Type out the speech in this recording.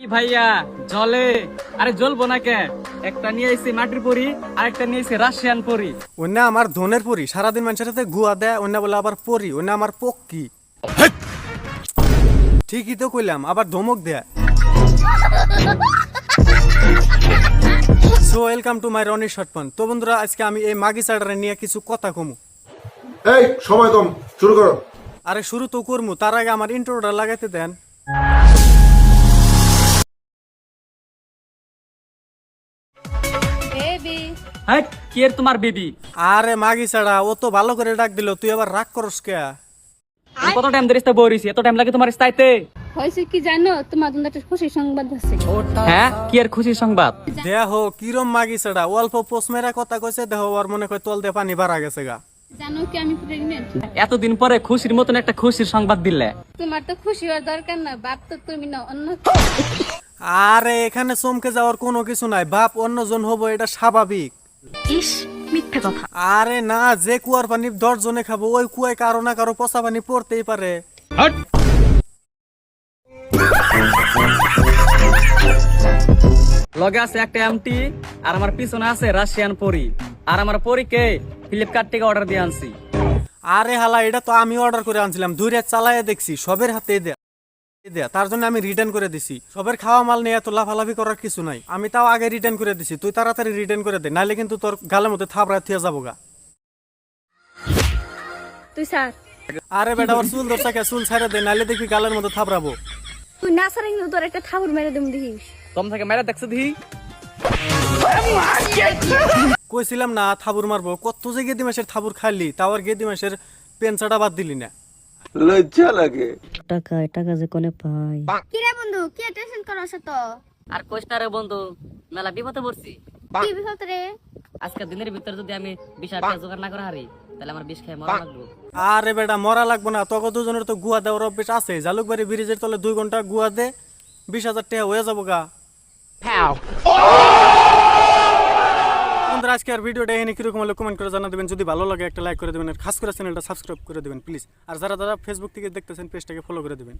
কি ভাইয়া জলে। আরে জ্বলবো না কে? একটা নিয়ে আইছি মাটির পরি আর একটা নিয়ে আইছি রাশিয়ান পরি। অন্য আমার ধনের পরি সারাদিন মানুষের সাথে গুয়া দেয় অন্য বলে আবার পরি অন্য আমার পক্কি ঠিকই তো কইলাম আবার ধমক দেয়। So welcome to my Roni শটপন তো বন্ধুরা আজকে আমি এই মাগি চাডারে নিয়ে কিছু কথা কমু। এই সময় কম শুরু করো। আরে শুরু তো করমু তার আগে আমার ইন্ট্রোটা লাগাইতে দেন। বেবি হ্যাঁ কি তোমার বেবি আরে মাগি চাড়া ও তো ভালো করে ডাক দিল তুই আবার রাগ করস কে? কত টাইম ধরে ইস্তা বইরিছি এত টাইম লাগে তোমার ইস্তাইতে? হয়েছে কি জানো? তোমার জন্য একটা খুশির সংবাদ আছে। হ্যাঁ কি এর খুশির সংবাদ? দেহ কিরম মাগি চাড়া অল্প কথা কইছে দেহ আর মনে কয় তল দিয়ে পানি বাড়া গেছে গা। জানো কি আমি প্রেগনেন্ট এতদিন পরে খুশির মতন একটা খুশির সংবাদ দিলে। তোমার তো খুশি হওয়ার দরকার না বাপ তো তুমি না অন্য আরে এখানে চমকে যাওয়ার কোনো কিছু নাই। বাপ অন্যজন হব এটা স্বাভাবিক। ইস মিথ্যে কথা। আরে না যে কুয়ার পানি দশ জনে খাব ওই কুয়ায় কারও না কারও পচা পানি পড়তেই পারে। লগে আছে একটা এমটি আর আমার পিছনে আছে রাশিয়ান পরি। আর আমার পরীকে ফ্লিপকার্ট থেকে অর্ডার দিয়ে আনছি। আরে হালা এটা তো আমি অর্ডার করে আনছিলাম দুই দূরে চালায় দেখছি সবের হাতে দেয়া। তার জন্য আমি রিটার্ন করে দিছি। সবের খাওয়া মাল নিয়ে এত লাফালাফি করার কিছু নাই। আমি তাও আগে রিটার্ন করে দিছি। তুই তাড়াতাড়ি রিটার্ন করে দে নাহলে কিন্তু তোর গালের মধ্যে থাপড়া থিয়ে যাব গা। তুই স্যার। আরে বেটা ওর চুল ধরছে কে? চুল ছাড়ে দে নাহলে দেখবি গালের মধ্যে থাপড়াবো তুই না সারা কিন্তু তোর একটা ঠাকুর মেরে দেবো দেখিস। তোম থেকে মেরে দেখছ দিহি কইছিলাম না থাবুর মারবো। কত যে গেদি মাসের থাবুর খালি তাও আর গেদি মাসের পেনচাটা বাদ দিলি না। টাকা টাকা যে কোনে পাই। কিরে বন্ধু কি টেনশন করো তো। আর কোষ্টা রে বন্ধু মেলা বিপদে পড়ছি। কি বিপদ রে? আজকে দিনের ভিতরে যদি আমি বিশ হাজার টাকা জোগাড় না করে হারি তাহলে আমার বিষ খেয়ে মরা লাগবো। আরে বেটা মরা লাগবো না। তোকে দুজনের তো গুয়া দেওয়ার অভ্যেস আছে। জালুকবাড়ি ব্রিজের তলে দুই ঘণ্টা গুয়া দে বিশ হাজার টাকা হয়ে যাব গা। বন্ধুরা আজকে আর ভিডিওটা এখানে কীরকম হলো কমেন্ট করে জানা দেবেন। যদি ভালো লাগে একটা লাইক করে দেবেন আর খাস করে চ্যানেলটা সাবস্ক্রাইব করে দেবেন প্লিজ আর যারা যারা ফেসবুক থেকে দেখতেছেন পেজটাকে ফলো করে দেবেন।